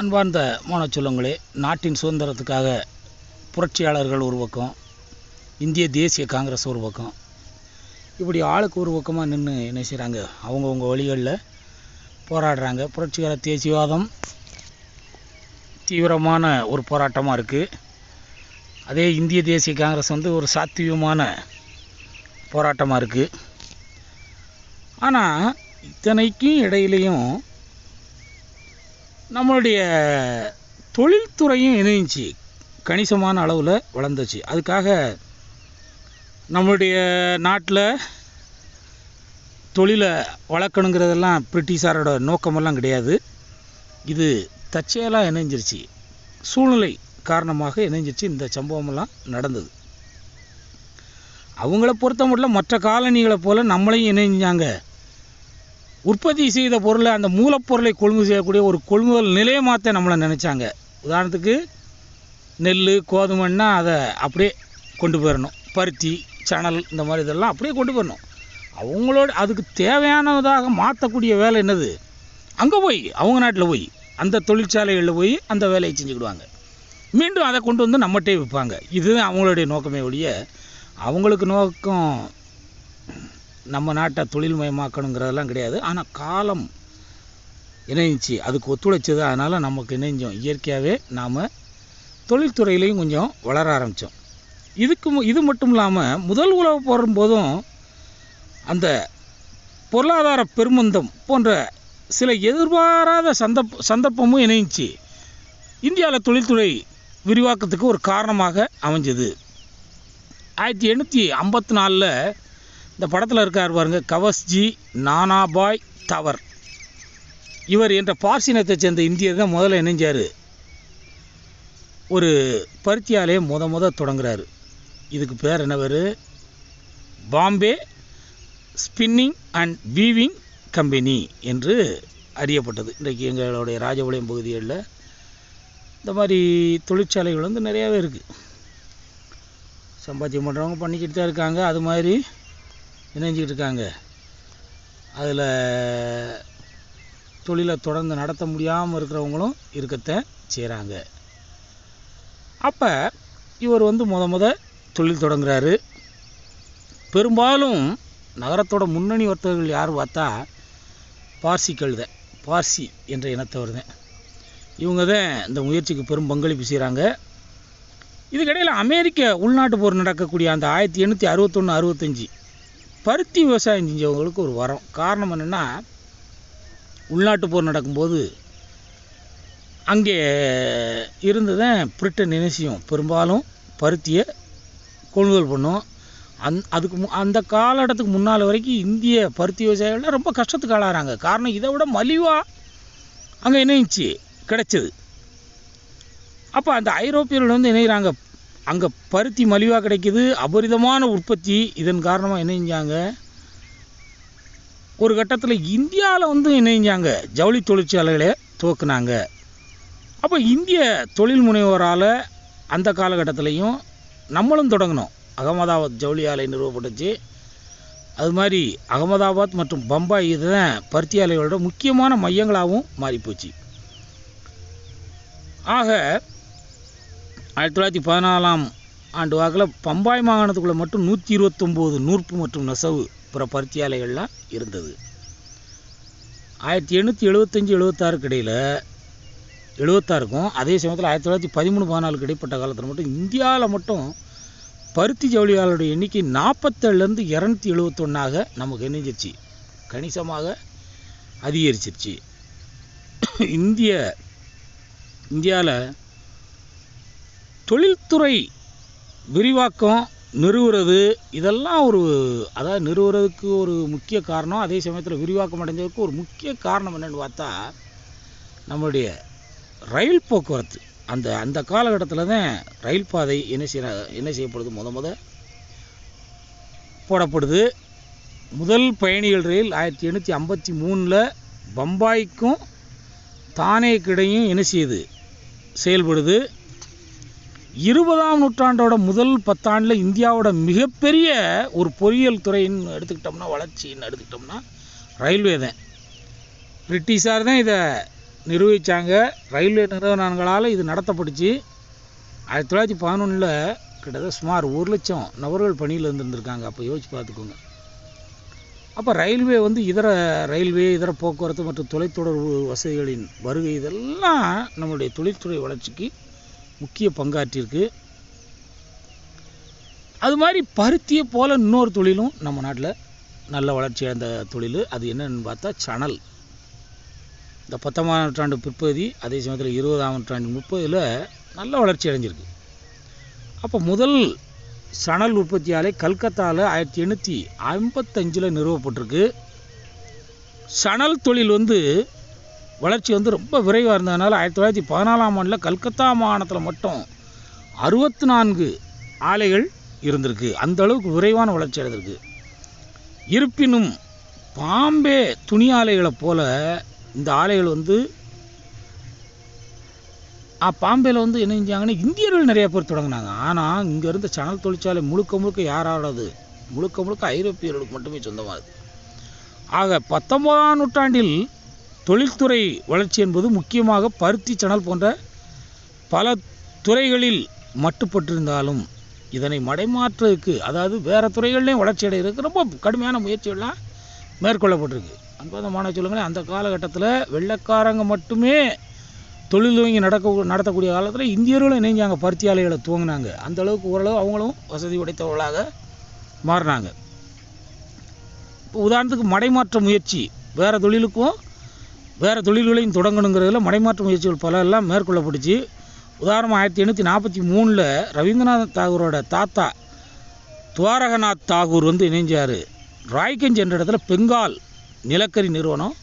அன்பார்ந்த மானச்சொல்லுங்களே நாட்டின் சுதந்திரத்துக்காக புரட்சியாளர்கள் ஒரு பக்கம் இந்திய தேசிய காங்கிரஸ் ஒரு பக்கம். இப்படி ஆளுக்கு ஒரு பக்கமாக நின்று என்ன செய்கிறாங்க அவங்கவுங்க வழிகளில் போராடுறாங்க. புரட்சிகர தேசியவாதம் தீவிரமான ஒரு போராட்டமாக இருக்குது அதே இந்திய தேசிய காங்கிரஸ் வந்து ஒரு சாத்தியமான போராட்டமாக இருக்குது ஆனால் இத்தனைக்கும் இடையிலையும் நம்மளுடைய தொழில்துறையும் இணைஞ்சி கணிசமான அளவில் வளர்ந்துச்சு. அதுக்காக நம்மளுடைய நாட்டில் தொழிலை வளர்க்கணுங்கிறதெல்லாம் பிரிட்டிஷாரோட நோக்கமெல்லாம் கிடையாது. இது தற்செயலாக இணைஞ்சிருச்சு. சூழ்நிலை காரணமாக இணைஞ்சிருச்சு. இந்த சம்பவமெல்லாம் நடந்தது. அவங்கள பொறுத்த மட்டும் மற்ற காலனிகளை போல் நம்மளையும் இணைஞ்சாங்க. உற்பத்தி செய்த பொருளை அந்த மூலப்பொருளை கொள்முதல் செய்யக்கூடிய ஒரு கொள்முதல் நிலையமாத்த நம்மளை நினச்சாங்க. உதாரணத்துக்கு நெல் கோதுமைன்னா அதை அப்படியே கொண்டு போயிடணும் பருத்தி சணல் இந்த மாதிரி இதெல்லாம் அப்படியே கொண்டு போயிடணும் அவங்களோட அதுக்கு தேவையானதாக மாற்றக்கூடிய வேலை என்னது? அங்கே போய் அவங்க நாட்டில் போய் அந்த தொழிற்சாலைகளில் போய் அந்த வேலையை செஞ்சுக்கிடுவாங்க. மீண்டும் அதை கொண்டு வந்து நம்மகிட்டே விற்பாங்க. இதுதான் அவங்களுடைய நோக்கமே ஒழிய அவங்களுக்கு நோக்கம் நம்ம நாட்டை தொழில்மயமாக்கணுங்கிறதெல்லாம் கிடையாது. ஆனால் காலம் இணைஞ்சி அதுக்கு ஒத்துழைச்சது அதனால் நமக்கு இணைஞ்சோம். இயற்கையாகவே நாம் தொழில்துறையிலையும் கொஞ்சம் வளர ஆரம்பித்தோம் இதுக்கு இது மட்டும் இல்லாமல் முதல் உலக போரும் போதும் அந்த பொருளாதார பெருமந்தம் போன்ற சில எதிர்பாராத சந்தப் சந்தர்ப்பமும் இணைஞ்சி இந்தியாவில் தொழில்துறை விரிவாக்கத்துக்கு ஒரு காரணமாக அமைஞ்சது. ஆயிரத்தி எண்ணூற்றி ஐம்பத்தி நாலில் இந்த படத்தில் இருக்கார் பாருங்க கவஸ்ஜி நானாபாய் தவர். இவர் என்ற பார்சினத்தை சேர்ந்த இந்தியர் தான் முதல்ல இணைஞ்சார். ஒரு பருத்தியாலே முத முத தொடங்குறாரு. இதுக்கு பேர் என்ன பேர்? Bombay spinning and weaving company என்று அறியப்பட்டது. இன்றைக்கு எங்களுடைய ராஜபாளையம் பகுதிகளில் இந்த மாதிரி தொழிற்சாலைகள் வந்து நிறையாவே இருக்குது சம்பாத்தியம் பண்ணுறவங்க பண்ணிக்கிட்டு தான் இருக்காங்க. அது மாதிரி இணைஞ்சிக்கிட்டு இருக்காங்க அதில் தொழிலை தொடர்ந்து நடத்த முடியாமல் இருக்கிறவங்களும் இருக்கத்தான் செய்கிறாங்க அப்போ இவர் வந்து முத முத தொழில் தொடங்குறாரு. பெரும்பாலும் நகரத்தோட முன்னணி வர்த்தகர்கள் யார் பார்த்தா பார்சிக்கள் தான் பார்சி என்ற இனத்தவர் தான் இவங்க தான் இந்த முயற்சிக்கு பெரும் பங்களிப்பு செய்கிறாங்க இதுக்கிடையில் அமெரிக்க உள்நாட்டு போர் நடக்கக்கூடிய அந்த ஆயிரத்தி எண்ணூற்றி அறுபத்தொன்று அறுபத்தஞ்சி பருத்தி விவசாயம் செஞ்சவங்களுக்கு ஒரு வரம். காரணம் என்னென்னா உள்நாட்டு போர் நடக்கும்போது அங்கே இருந்து தான் பிரிட்டன் என்ன பெரும்பாலும் பருத்தியை கொள்முதல் பண்ணும். அந் அதுக்கு மு அந்த காலகட்டத்துக்கு முன்னால் வரைக்கும் இந்திய பருத்தி விவசாயிகள் ரொம்ப கஷ்டத்துக்கு ஆளாகிறாங்க காரணம் இதை விட மலிவாக அங்கே இணைஞ்சி கிடைச்சது. அப்போ அந்த ஐரோப்பியர்கள் வந்து இணைகிறாங்க அங்கே பருத்தி மலிவாக கிடைக்கிது. அபரிதமான உற்பத்தி. இதன் காரணமாக இணைஞ்சாங்க ஒரு கட்டத்தில் இந்தியாவில் வந்து இணைஞ்சாங்க ஜவுளி தொழிற்சாலைகளை துவக்குனாங்க. அப்போ இந்திய தொழில் முனைவோரால் அந்த காலகட்டத்திலையும் நம்மளும் தொடங்கினோம் அகமதாபாத் ஜவுளி ஆலை நிறுவப்பட்டுச்சு. அது மாதிரி அகமதாபாத் மற்றும் பம்பாய் இதுதான் பருத்தி ஆலைகளோட முக்கியமான மையங்களாகவும் மாறிப்போச்சு. ஆக ஆயிரத்தி தொள்ளாயிரத்தி பதினாலாம் ஆண்டு வாக்கில் பம்பாய் மாகாணத்துக்குள்ளே மட்டும் நூற்றி இருபத்தொம்போது நூற்பு மற்றும் நெசவு பிற பருத்தியாலைகள்லாம் இருந்தது. ஆயிரத்தி எண்ணூற்றி எழுபத்தஞ்சி எழுபத்தாறுக்கு இடையில் எழுபத்தாறுக்கும் அதே சமயத்தில் ஆயிரத்தி தொள்ளாயிரத்தி பதிமூணு பதினாலுக்கு இடைப்பட்ட காலத்தில் மட்டும் இந்தியாவில் மட்டும் பருத்தி ஜவுளியாளருடைய எண்ணிக்கை நாற்பத்தேழுலேருந்து இரநூத்தி எழுபத்தொன்னாக நமக்கு இணைஞ்சிருச்சு. கணிசமாக அதிகரிச்சிருச்சு. இந்திய இந்தியாவில் தொழில்துறை விரிவாக்கம் நிறுவுறது இதெல்லாம் ஒரு அதாவது நிறுவுறதுக்கு ஒரு முக்கிய காரணம் அதே சமயத்தில் விரிவாக்கம் அடைஞ்சதுக்கு ஒரு முக்கிய காரணம் என்னென்னு பார்த்தா நம்மளுடைய ரயில் போக்குவரத்து. அந்த அந்த காலகட்டத்தில் தான் ரயில் பாதை என்ன செய்ய என்ன செய்யப்படுது? முத முத போடப்படுது. முதல் பயணிகள் ரயில் ஆயிரத்தி எண்ணூற்றி ஐம்பத்தி மூணில் பம்பாய்க்கும் தானேக்கிடையும் என்ன செய்யுது செயல்படுது. இருபதாம் நூற்றாண்டோட முதல் பத்தாண்டில் இந்தியாவோட மிகப்பெரிய ஒரு பொறியியல் துறைன்னு எடுத்துக்கிட்டோம்னா வளர்ச்சின்னு எடுத்துக்கிட்டோம்னா ரயில்வே தான். பிரிட்டிஷார் தான் இதை நிர்வகித்தாங்க ரயில்வே நிறுவனங்களால் இது நடத்தப்பட்டுச்சு. ஆயிரத்தி தொள்ளாயிரத்தி பதினொன்றில் கிட்டத்தட்ட சுமார் ஒரு லட்சம் நபர்கள் பணியில் இருந்திருந்திருக்காங்க. அப்போ யோசிச்சு பார்த்துக்கோங்க. அப்போ ரயில்வே வந்து இதர ரயில்வே இதர போக்குவரத்து மற்றும் தொலைத்தொடர்பு வசதிகளின் வருகை இதெல்லாம் நம்முடைய தொழில்துறை வளர்ச்சிக்கு முக்கிய பங்காற்றியிருக்கு. அது மாதிரி பருத்தியை போல் இன்னொரு தொழிலும் நம்ம நாட்டில் நல்ல வளர்ச்சி அடைந்த தொழில். அது என்னன்னு பார்த்தா சணல். இந்த பத்தொம்பதாம் நூற்றாண்டு பிற்பகுதி அதே சமயத்தில் இருபதாம் நூற்றாண்டு முப்பதில் நல்ல வளர்ச்சி அடைஞ்சிருக்கு. அப்போ முதல் சணல் உற்பத்தி ஆலை கல்கத்தாவில் ஆயிரத்தி எண்ணூற்றி ஐம்பத்தஞ்சில் நிறுவப்பட்டிருக்கு. சணல் தொழில் வந்து வளர்ச்சி வந்து ரொம்ப விரைவாக இருந்ததுனால ஆயிரத்தி தொள்ளாயிரத்தி பதினாலாம் ஆண்டில் கல்கத்தா மாகாணத்தில் மட்டும் அறுபத்தி நான்கு ஆலைகள் இருந்திருக்கு. அந்த அளவுக்கு விரைவான வளர்ச்சி அடைந்திருக்கு இருப்பினும் பாம்பே துணி ஆலைகளைப் போல இந்த ஆலைகள் வந்து ஆ, பாம்பேல வந்து என்ன செஞ்சாங்கன்னா இந்தியர்கள் நிறைய பேர் தொடங்கினாங்க. ஆனால் இங்கே இருந்த சணல் தொழிற்சாலை முழுக்க முழுக்க யாரோடது முழுக்க முழுக்க ஐரோப்பியர்களுக்கு மட்டுமே சொந்தமாகுது ஆக பத்தொன்பதாம் நூற்றாண்டில் தொழில்துறை வளர்ச்சி என்பது முக்கியமாக பருத்தி சணல் போன்ற பல துறைகளில் மட்டுப்பட்டிருந்தாலும் இதனை மடைமாற்றுறதுக்கு அதாவது வேறு துறைகள்லையும் வளர்ச்சி அடைகிறதுக்கு ரொம்ப கடுமையான முயற்சிகள்லாம் மேற்கொள்ளப்பட்டிருக்கு. அன்பான மாணவ சொல்லுங்களேன் அந்த காலகட்டத்தில் வெள்ளைக்காரங்க மட்டுமே தொழில் துவங்கி நடக்க நடத்தக்கூடிய காலத்தில் இந்தியர்களும் இணைஞ்சாங்க பருத்தி ஆலைகளை துவங்கினாங்க. அந்த அளவுக்கு ஓரளவு அவங்களும் வசதி உடைத்தவர்களாக மாறினாங்க. இப்போ உதாரணத்துக்கு மடைமாற்ற முயற்சி வேறு தொழிலுக்கும் வேறு தொழில்களையும் தொடங்கணுங்கிறதுல மடைமாற்ற முயற்சிகள் பல எல்லாம் மேற்கொள்ளப்பட்டுச்சு. உதாரணம் ஆயிரத்தி எண்ணூற்றி நாற்பத்தி மூணில் ரவீந்திரநாத் தாகூரோட தாத்தா துவாரகநாத் தாகூர் வந்து இணைஞ்சார். ராய்கஞ்ச் என்ற இடத்துல பெங்கால் நிலக்கரி நிறுவனம்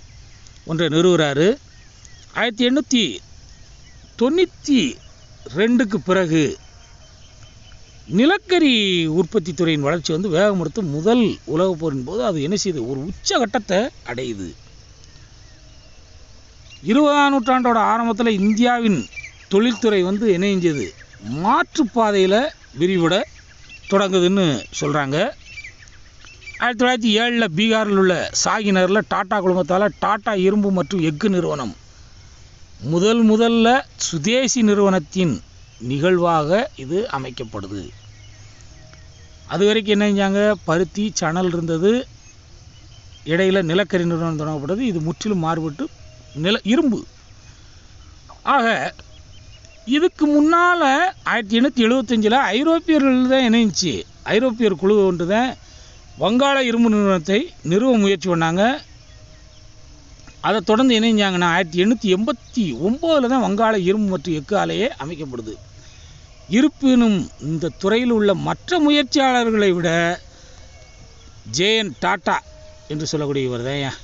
ஒன்றை நிறுவுறாரு. ஆயிரத்தி எண்ணூற்றி தொண்ணூற்றி ரெண்டுக்கு பிறகு நிலக்கரி உற்பத்தி துறையின் வளர்ச்சி வந்து வேகமடுத்து முதல் உலகப் போரின் போது அது என்ன செய்யுது ஒரு உச்சகட்டத்தை அடையுது. இருபதாம் நூற்றாண்டோட ஆரம்பத்தில் இந்தியாவின் தொழில்துறை வந்து என்ன செஞ்சது? மாற்றுப்பாதையில் விரிவிட தொடங்குதுன்னு சொல்கிறாங்க ஆயிரத்தி தொள்ளாயிரத்தி ஏழில் பீகாரில் உள்ள சாகினரில் டாட்டா குழுமத்தால் டாட்டா இரும்பு மற்றும் எஃகு நிறுவனம் முதல் முதல்ல சுதேசி நிறுவனத்தின் நிகழ்வாக இது அமைக்கப்படுது. அது வரைக்கும் என்ன செஞ்சாங்க? பருத்தி சணல் இருந்தது. இடையில் நிலக்கரி நிறுவனம் தொடங்கப்பட்டது. இது முற்றிலும் மாறுபட்டு நில இரும்பு. ஆக இதுக்கு முன்னால் ஆயிரத்தி எண்ணூற்றி எழுபத்தஞ்சில் ஐரோப்பியர்கள் தான் இணைஞ்சி ஐரோப்பியர் குழு ஒன்று தான் வங்காள இரும்பு நிறுவனத்தை நிறுவ முயற்சி பண்ணாங்க. அதை தொடர்ந்து இணைஞ்சாங்கன்னா ஆயிரத்தி எண்ணூற்றி எண்பத்தி ஒம்போதில் தான் வங்காள இரும்பு மற்றும் எஃகு ஆலையே அமைக்கப்படுது. இருப்பினும் இந்த துறையில் உள்ள மற்ற முயற்சியாளர்களை விட ஜேஎன் டாட்டா என்று சொல்லக்கூடிய இவர் தான்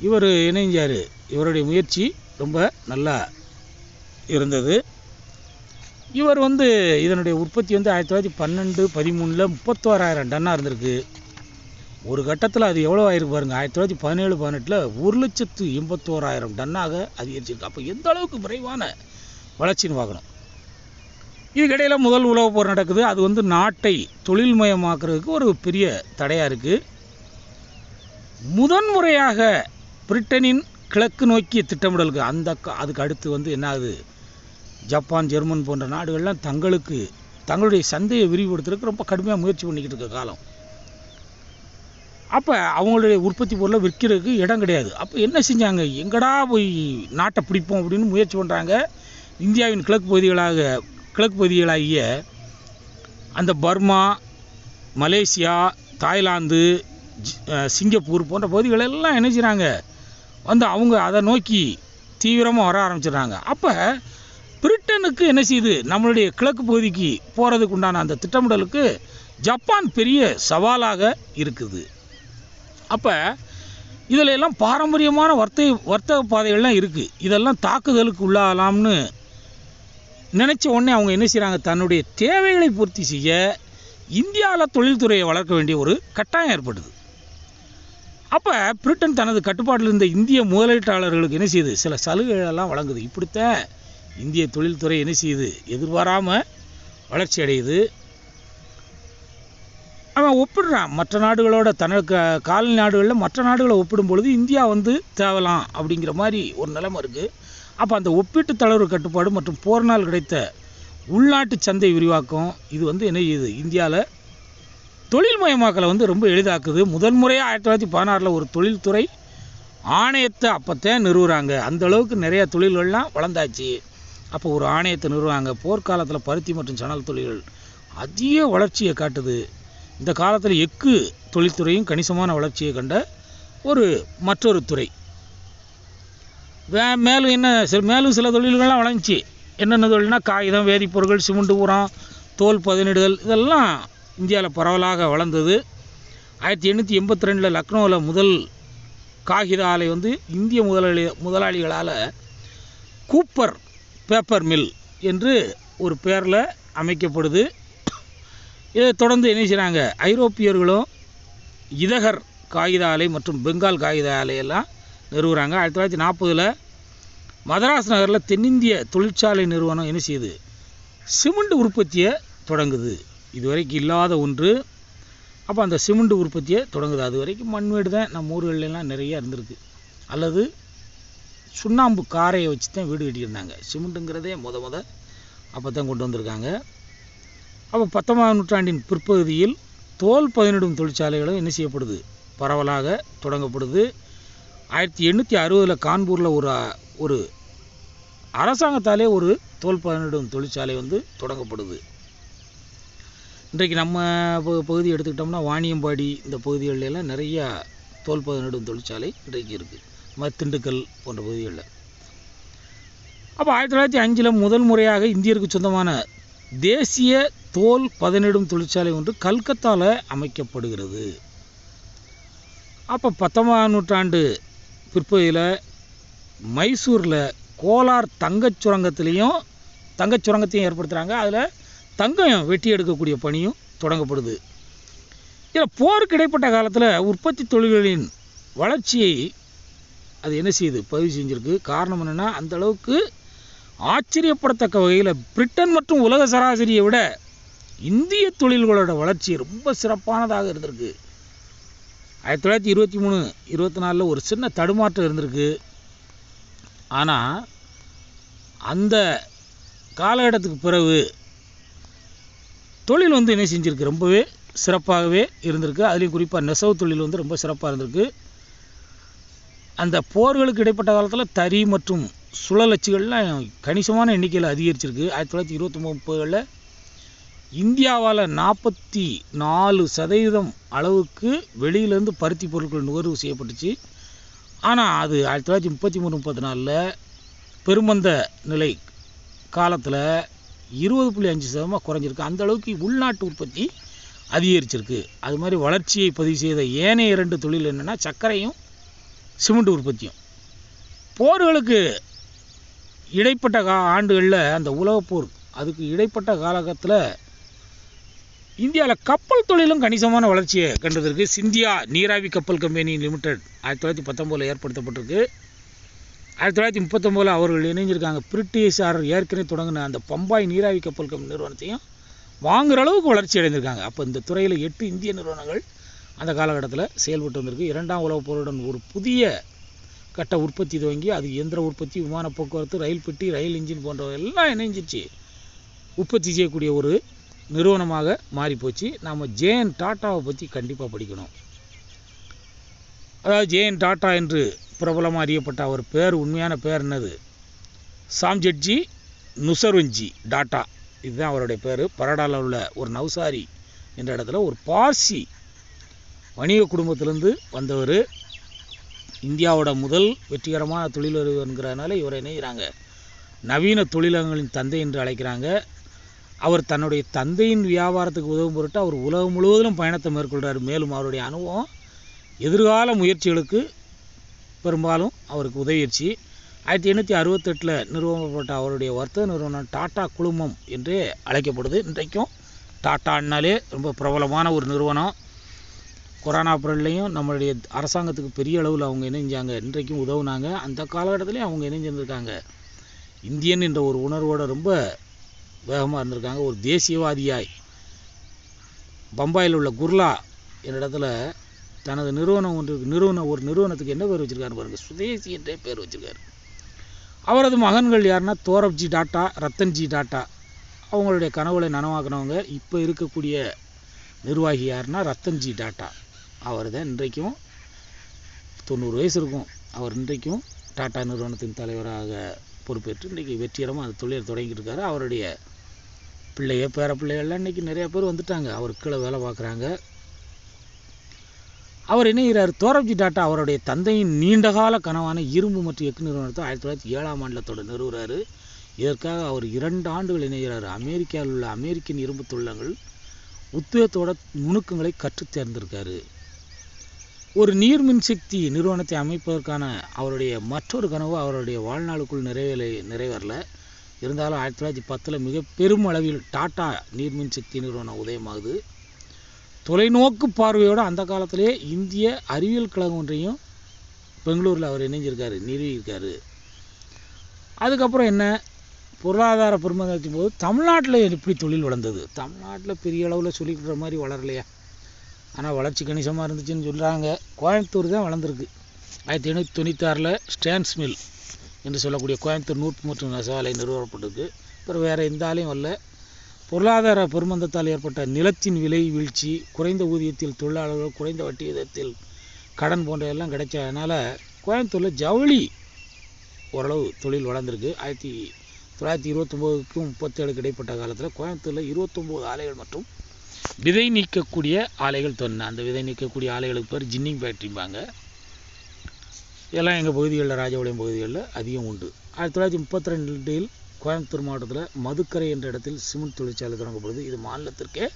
இவர் இணைஞ்சார். இவருடைய முயற்சி ரொம்ப நல்லா இருந்தது. இவர் வந்து இதனுடைய உற்பத்தி வந்து ஆயிரத்தி தொள்ளாயிரத்தி பன்னெண்டு பதிமூணில் முப்பத்தோராயிரம் டன்னாக இருந்திருக்கு. ஒரு கட்டத்தில் அது எவ்வளோ ஆயிருக்கு பாருங்கள் ஆயிரத்தி தொள்ளாயிரத்தி பதினேழு பதினெட்டில் ஒரு லட்சத்து எண்பத்தோராயிரம் டன்னாக அதிகரிச்சிருக்கு. அப்போ எந்த அளவுக்கு விரைவான வளர்ச்சின்னு பார்க்கணும். இதுக்கிடையில் முதல் உலகப் போர் நடக்குது. அது வந்து நாட்டை தொழில்மயமாக்குறதுக்கு ஒரு பெரிய தடையாக இருக்குது முதன்முறையாக பிரிட்டனின் கிழக்கு நோக்கிய திட்டமிடலுக்கு அந்த அதுக்கு அடுத்து வந்து என்ன ஆகுது ஜப்பான் ஜெர்மன் போன்ற நாடுகள்லாம் தங்களுக்கு தங்களுடைய சந்தையை விரிவுபடுத்துறதுக்கு ரொம்ப கடுமையாக முயற்சி பண்ணிக்கிட்டு இருக்க காலம். அப்போ அவங்களுடைய உற்பத்தி பொருளை விற்கிறதுக்கு இடம் கிடையாது. அப்போ என்ன செஞ்சாங்க? எங்கடா போய் நாட்டை பிடிப்போம் அப்படின்னு முயற்சி பண்ணுறாங்க இந்தியாவின் கிழக்கு பகுதிகளாக கிழக்கு பகுதிகளாகிய அந்த பர்மா மலேசியா தாய்லாந்து சிங்கப்பூர் போன்ற பகுதிகளெல்லாம் என்ன செய்கிறாங்க வந்து அவங்க அதை நோக்கி தீவிரமாக வர ஆரம்பிச்சிடுறாங்க. அப்போ பிரிட்டனுக்கு என்ன செய்யுது நம்மளுடைய கிழக்கு பகுதிக்கு போகிறதுக்கு உண்டான அந்த திட்டமிடலுக்கு ஜப்பான் பெரிய சவாலாக இருக்குது. அப்போ இதில் எல்லாம் பாரம்பரியமான வர்த்தக வர்த்தக பாதைகள்லாம் இருக்குது இதெல்லாம் தாக்குதலுக்கு உள்ளாகலாம்னு நினச்ச உடனே அவங்க என்ன செய்கிறாங்க தன்னுடைய தேவைகளை பூர்த்தி செய்ய இந்தியாவில் தொழில்துறையை வளர்க்க வேண்டிய ஒரு கட்டாயம் ஏற்படுது. அப்போ பிரிட்டன் தனது கட்டுப்பாட்டில் இருந்த இந்திய முதலீட்டாளர்களுக்கு என்ன செய்யுது சில சலுகைகளெல்லாம் வழங்குது. இப்படித்தான் இந்திய தொழில்துறை என்ன செய்யுது எதிர்பாராமல் வளர்ச்சி அடையுது. அவன் ஒப்பிடுறான். மற்ற நாடுகளோட தனக்கு காலனி நாடுகளில் மற்ற நாடுகளை ஒப்பிடும் பொழுது இந்தியா வந்து தேவலாம் அப்படிங்கிற மாதிரி ஒரு நிலைமை இருக்குது அப்போ அந்த ஒப்பீட்டு தளர்வு கட்டுப்பாடு மற்றும் போர்னால் கிடைத்த உள்நாட்டு சந்தை விரிவாக்கம் இது வந்து என்ன செய்யுது? இந்தியாவில் தொழில்மயமாக்கலை வந்து ரொம்ப எளிதாக்குது. முதல் முறையாக ஆயிரத்தி தொள்ளாயிரத்தி பதினாறில் ஒரு தொழில்துறை ஆணையத்தை அப்போத்தான் நிறுவுறாங்க. அந்த அளவுக்கு நிறைய தொழில்கள்லாம் வளர்ந்தாச்சு. அப்போ ஒரு ஆணையத்தை நிறுவாங்க போர்க்காலத்தில் பருத்தி மற்றும் சணல் தொழில்கள் அதிக வளர்ச்சியை காட்டுது. இந்த காலத்தில் எஃகு தொழில்துறையும் கணிசமான வளர்ச்சியை கண்ட ஒரு மற்றொரு துறை. வே மேலும் என்ன சில மேலும் சில தொழில்கள்லாம் வளர்ந்துச்சு. என்னென்ன தொழில்னா காகிதம் வேதிப்பொருட்கள் சிமெண்ட் உரம் தோல் பதனிடுதல் இதெல்லாம் இந்தியாவில் பரவலாக வளர்ந்தது. ஆயிரத்தி எண்ணூற்றி எண்பத்தி ரெண்டில் லக்னோவில் முதல் காகித ஆலை வந்து இந்திய முதலாளி முதலாளிகளால் கூப்பர் பேப்பர் மில் என்று ஒரு பேரில் அமைக்கப்படுது. இதை தொடர்ந்து என்ன செய்கிறாங்க ஐரோப்பியர்களும் இதகர் காகித ஆலை மற்றும் பெங்கால் காகித ஆலையெல்லாம் நிறுவுகிறாங்க ஆயிரத்தி தொள்ளாயிரத்தி நாற்பதில் மதராஸ் நகரில் தென்னிந்திய தொழிற்சாலை நிறுவனம் என்ன செய்யுது? சிமெண்ட் உற்பத்தியை தொடங்குது. இதுவரைக்கும் இல்லாத ஒன்று. அப்போ அந்த சிமெண்ட் உற்பத்தியை தொடங்குது. அது வரைக்கும் மண்வீடு தான். நம்ம ஊர்களெல்லாம் நிறைய இருந்திருக்கு. அல்லது சுண்ணாம்பு காரையை வச்சு தான் வீடு கட்டியிருந்தாங்க. சிமெண்ட்டுங்கிறதே முத முத அப்போ தான் கொண்டு வந்திருக்காங்க. அப்போ பத்தொன்பதாம் நூற்றாண்டின் பிற்பகுதியில் தோல் பதினெடும் தொழிற்சாலைகளும் என்ன செய்யப்படுது? பரவலாக தொடங்கப்படுது. ஆயிரத்தி எண்ணூற்றி அறுபதில் கான்பூரில் ஒரு ஒரு அரசாங்கத்தாலே ஒரு தோல் பதினெடும் தொழிற்சாலை வந்து தொடங்கப்படுது. இன்றைக்கு நம்ம ப- பகுதி எடுத்துக்கிட்டோம்னா வாணியம்பாடி இந்த பகுதிகளில் எல்லாம் நிறையா தோல் பதனிடும் தொழிற்சாலை இன்றைக்கு இருக்குது ம திண்டுக்கல் போன்ற பகுதிகளில். அப்போ ஆயிரத்தி தொள்ளாயிரத்தி அஞ்சில் முதல் முறையாக இந்தியருக்கு சொந்தமான தேசிய தோல் பதனிடும் தொழிற்சாலை ஒன்று கல்கத்தாவில் அமைக்கப்படுகிறது. அப்போ பத்தொன்பதாம் நூற்றாண்டு பிற்பகுதியில் மைசூரில் கோலார் தங்கச் சுரங்கத்திலையும் தங்கச் சுரங்கத்தையும் ஏற்படுத்துகிறாங்க அதில் தங்கம் வெட்டி எடுக்கக்கூடிய பணியும் தொடங்கப்படுது. இதில் போருக்கு இடைப்பட்ட காலத்தில் உற்பத்தி தொழில்களின் வளர்ச்சியை அது என்ன செய்யுது? பதிவு செஞ்சுருக்கு. காரணம் என்னென்னா அந்த அளவுக்கு ஆச்சரியப்படத்தக்க வகையில் பிரிட்டன் மற்றும் உலக சராசரியை விட இந்திய தொழில்களோட வளர்ச்சி ரொம்ப சிறப்பானதாக இருந்திருக்கு. ஆயிரத்தி தொள்ளாயிரத்தி இருபத்தி மூணு இருபத்தி நாலில் ஒரு சின்ன தடுமாற்றம் இருந்திருக்கு. ஆனால் அந்த காலகட்டத்துக்கு பிறகு தொழில் வந்து என்ன செஞ்சுருக்கு? ரொம்பவே சிறப்பாகவே இருந்திருக்கு. அதுலேயும் குறிப்பாக நெசவு தொழில் வந்து ரொம்ப சிறப்பாக இருந்திருக்கு. அந்த போர்களுக்கு இடைப்பட்ட காலத்தில் தறி மற்றும் சுழலச்சுகள்லாம் கணிசமான எண்ணிக்கையில் அதிகரிச்சிருக்கு. ஆயிரத்தி தொள்ளாயிரத்தி இருபத்தி முப்பதுகளில் இந்தியாவால் நாற்பத்தி நாலு சதவீதம் அளவுக்கு வெளியிலேருந்து பருத்தி பொருட்கள் நுகர்வு செய்யப்பட்டுச்சு. ஆனால் அது ஆயிரத்தி தொள்ளாயிரத்தி முப்பத்தி மூணு முப்பத்தி நாலில் பெருமந்த நிலை காலத்தில் இருபது புள்ளி அஞ்சு சதமாக குறைஞ்சிருக்கு. அந்த அளவுக்கு உள்நாட்டு உற்பத்தி அதிகரிச்சிருக்கு. அது மாதிரி வளர்ச்சியை பதிவு செய்த ஏனைய இரண்டு தொழில் என்னென்னா சர்க்கரையும் சிமெண்ட் உற்பத்தியும். போர்களுக்கு இடைப்பட்ட கா ஆண்டுகளில் அந்த உலகப் போர் அதுக்கு இடைப்பட்ட காலகட்டத்தில் இந்தியாவில் கப்பல் தொழிலும் கணிசமான வளர்ச்சியை கண்டதற்கு சிந்தியா நீராவி கப்பல் கம்பெனி லிமிடெட் ஆயிரத்தி தொள்ளாயிரத்தி பத்தொம்போதில் ஏற்படுத்தப்பட்டிருக்கு. ஆயிரத்தி தொள்ளாயிரத்தி முப்பத்தொம்போதில் அவர்கள் இணைஞ்சிருக்காங்க. பிரிட்டிஷார் ஏற்கனவே தொடங்கின அந்த பம்பாய் நீராவி கப்பல் கம்பெனி நிறுவனத்தையும் வாங்குகிற அளவுக்கு வளர்ச்சி அடைந்திருக்காங்க. அப்போ இந்த துறையில் எட்டு இந்திய நிறுவனங்கள் அந்த காலகட்டத்தில் செயல்பட்டு வந்திருக்கு. இரண்டாம் உலகப் போருடன் ஒரு புதிய கட்ட உற்பத்தி துவங்கி அது இயந்திர உற்பத்தி விமான போக்குவரத்து ரயில் பெட்டி ரயில் இன்ஜின் போன்றவை எல்லாம் இணைஞ்சிச்சு உற்பத்தி செய்யக்கூடிய ஒரு நிறுவனமாக மாறிப்போச்சு. நாம் ஜேஎன் டாட்டாவை பற்றி கண்டிப்பாக படிக்கணும். அதாவது ஜேஎன் டாட்டா என்று பிரபலமாக அறியப்பட்ட அவர் பேர் உண்மையான பேர் என்னது? சாம்ஜெட்ஜி நுசர்வஞ்சி டாட்டா. இதுதான் அவருடைய பேர். பரடாவில் உள்ள ஒரு நவ்சாரி என்ற இடத்துல ஒரு பார்சி வணிக குடும்பத்திலேருந்து வந்தவர். இந்தியாவோட முதல் வெற்றிகரமான தொழிலதிபர்ங்கிறதுனால இவரை இணைகிறாங்க நவீன தொழிலகங்களின் தந்தை என்று அழைக்கிறாங்க. அவர் தன்னுடைய தந்தையின் வியாபாரத்துக்கு உதவும் பொருட்டு அவர் உலகம் முழுவதிலும் பயணத்தை மேற்கொள்கிறார் மேலும் அவருடைய அனுபவம் எதிர்கால முயற்சிகளுக்கு பெரும்பாலும் அவருக்கு உதவிடுச்சு. ஆயிரத்தி எண்ணூற்றி அறுபத்தெட்டில் நிறுவப்பட்ட அவருடைய வர்த்தக நிறுவனம் டாட்டா குழுமம் என்றே அழைக்கப்படுது. இன்றைக்கும் டாட்டான்னாலே ரொம்ப பிரபலமான ஒரு நிறுவனம். கொரோனா பொருள்லையும் நம்மளுடைய அரசாங்கத்துக்கு பெரிய அளவில் அவங்க இணைஞ்சாங்க. இன்றைக்கும் உதவுனாங்க. அந்த காலகட்டத்திலையும் அவங்க இணைஞ்சிருந்திருக்காங்க. இந்தியன் என்ற ஒரு உணர்வோடு ரொம்ப வேகமாக இருந்திருக்காங்க. ஒரு தேசியவாதியாய் பம்பாயில் உள்ள குர்லா என்ற இடத்துல தனது நிறுவனம் ஒன்று நிறுவனம் ஒரு நிறுவனத்துக்கு என்ன பேர் வச்சிருக்காரு பாருங்க? சுதேசி என்றே பேர் வச்சிருக்காரு. அவரது மகன்கள் யாருன்னா தோரப்ஜி டாட்டா ரத்தன்ஜி டாட்டா. அவங்களுடைய கனவுகளை நனவாக்குனவங்க இப்போ இருக்கக்கூடிய நிர்வாகி யாருன்னா ரத்தன்ஜி டாட்டா. அவர் தான் இன்றைக்கும் தொண்ணூறு வயசு இருக்கும். அவர் இன்றைக்கும் டாட்டா நிறுவனத்தின் தலைவராக பொறுப்பேற்று இன்றைக்கி வெற்றிகரமாக அந்த தொழிலை தொடங்கிட்டு இருக்காரு. அவருடைய பிள்ளைய பேர பிள்ளைகள்லாம் இன்றைக்கி நிறையா பேர் வந்துட்டாங்க. அவர் கீழே வேலை பார்க்குறாங்க. அவர் இணைகிறார் தோரப்ஜி டாட்டா அவருடைய தந்தையின் நீண்டகால கனவான இரும்பு மற்றும் எஃகு நிறுவனத்தை ஆயிரத்தி தொள்ளாயிரத்தி ஏழாம் ஆண்டில் தொட இதற்காக அவர் இரண்டு ஆண்டுகள் இணைகிறார் அமெரிக்காவில் உள்ள அமெரிக்கன் இரும்பு தொழிலங்கள் உத்வேகத்தோட நுணுக்கங்களை கற்றுத் தேர்ந்திருக்காரு. ஒரு நீர்மின் சக்தி நிறுவனத்தை அமைப்பதற்கான அவருடைய மற்றொரு கனவு அவருடைய வாழ்நாளுக்குள் நிறைவேலை நிறைவேறல. இருந்தாலும் ஆயிரத்தி தொள்ளாயிரத்தி பத்தில் மிக பெரும் அளவில் டாட்டா நீர்மின் சக்தி நிறுவனம் உதயமாகுது. தொலைநோக்கு பார்வையோடு அந்த காலத்திலே இந்திய அறிவியல் கழகம் ஒன்றையும் பெங்களூரில் அவர் இணைஞ்சிருக்காரு நிறுவியிருக்காரு. அதுக்கப்புறம் என்ன? பொருளாதார பெருமந்தத்தின் போது தமிழ்நாட்டில் எப்படி தொழில் வளர்ந்தது? தமிழ்நாட்டில் பெரிய அளவில் சொல்லிக்கிற மாதிரி வளரலையா? ஆனால் வளர்ச்சி கணிசமாக இருந்துச்சுன்னு சொல்கிறாங்க கோயம்புத்தூர் தான் வளர்ந்துருக்கு. ஆயிரத்தி எண்ணூற்றி தொண்ணூத்தாறில் ஸ்டான்ஸ் மில் என்று சொல்லக்கூடிய கோயம்புத்தூர் நூற்பு மற்றும் நெசவாலை நிறுவப்பட்டிருக்கு. அப்புறம் வேறு எந்த ஆலையும் வரல. பொருளாதார பெருமந்தத்தால் ஏற்பட்ட நிலத்தின் விலை வீழ்ச்சி குறைந்த ஊதியத்தில் தொழிலாளர்கள் குறைந்த வட்டி விதத்தில் கடன் போன்றதெல்லாம் கிடைச்சதுனால கோயம்புத்தூரில் ஜவுளி ஓரளவு தொழில் வளர்ந்துருக்கு. ஆயிரத்தி தொள்ளாயிரத்தி இருபத்தொம்போதுக்கும் முப்பத்தேழுக்கு இடைப்பட்ட காலத்தில் கோயம்புத்தூரில் இருபத்தொம்போது ஆலைகள் மற்றும் விதை நீக்கக்கூடிய ஆலைகள் தோணுன அந்த விதை நீக்கக்கூடிய ஆலைகளுக்கு பேர் ஜின்னிங் ஃபேக்ட்ரிம்பாங்க. இதெல்லாம் எங்கள் பகுதிகளில் ராஜபாளையம் பகுதிகளில் அதிகம் உண்டு. ஆயிரத்தி தொள்ளாயிரத்தி முப்பத்தி ரெண்டில் கோயம்புத்தூர் மாவட்டத்தில் மதுக்கரை என்ற இடத்தில் சிமெண்ட் தொழிற்சாலை தொடங்கப்படுது. இது மாநிலத்திற்கே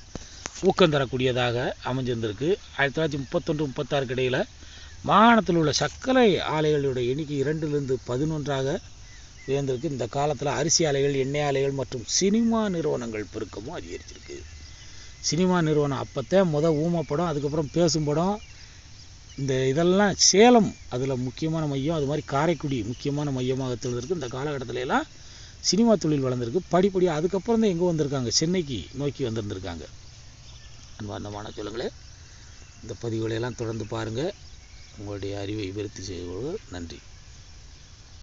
ஊக்கம் தரக்கூடியதாக அமைஞ்சிருந்திருக்கு. ஆயிரத்தி தொள்ளாயிரத்தி முப்பத்தொன்று முப்பத்தாறுக்கு இடையில் மாகாணத்தில் உள்ள சர்க்கரை ஆலைகளுடைய எண்ணிக்கை இரண்டிலிருந்து பதினொன்றாக உயர்ந்திருக்கு. இந்த காலத்தில் அரிசி ஆலைகள் எண்ணெய் ஆலைகள் மற்றும் சினிமா நிறுவனங்கள் பெருக்கமும் அதிகரிச்சிருக்கு. சினிமா நிறுவனம் அப்போத்தே முத ஊமப்படம் படம் அதுக்கப்புறம் பேசும் படம். இந்த இதெல்லாம் சேலம் அதில் முக்கியமான மையம். அது மாதிரி காரைக்குடி முக்கியமான மையமாக திறந்திருக்கு இந்த காலகட்டத்திலலாம் சினிமா தொழில் வளர்ந்துருக்கு. படிப்படியாக அதுக்கப்புறம் தான் எங்கே வந்திருக்காங்க? சென்னைக்கு நோக்கி வந்திருந்திருக்காங்க. அன்பார்ந்தமான சொல்லுங்களே இந்த பதிவுகளையெல்லாம் தொடர்ந்து பாருங்கள் உங்களுடைய அறிவை விருத்தி செய்வது நன்றி.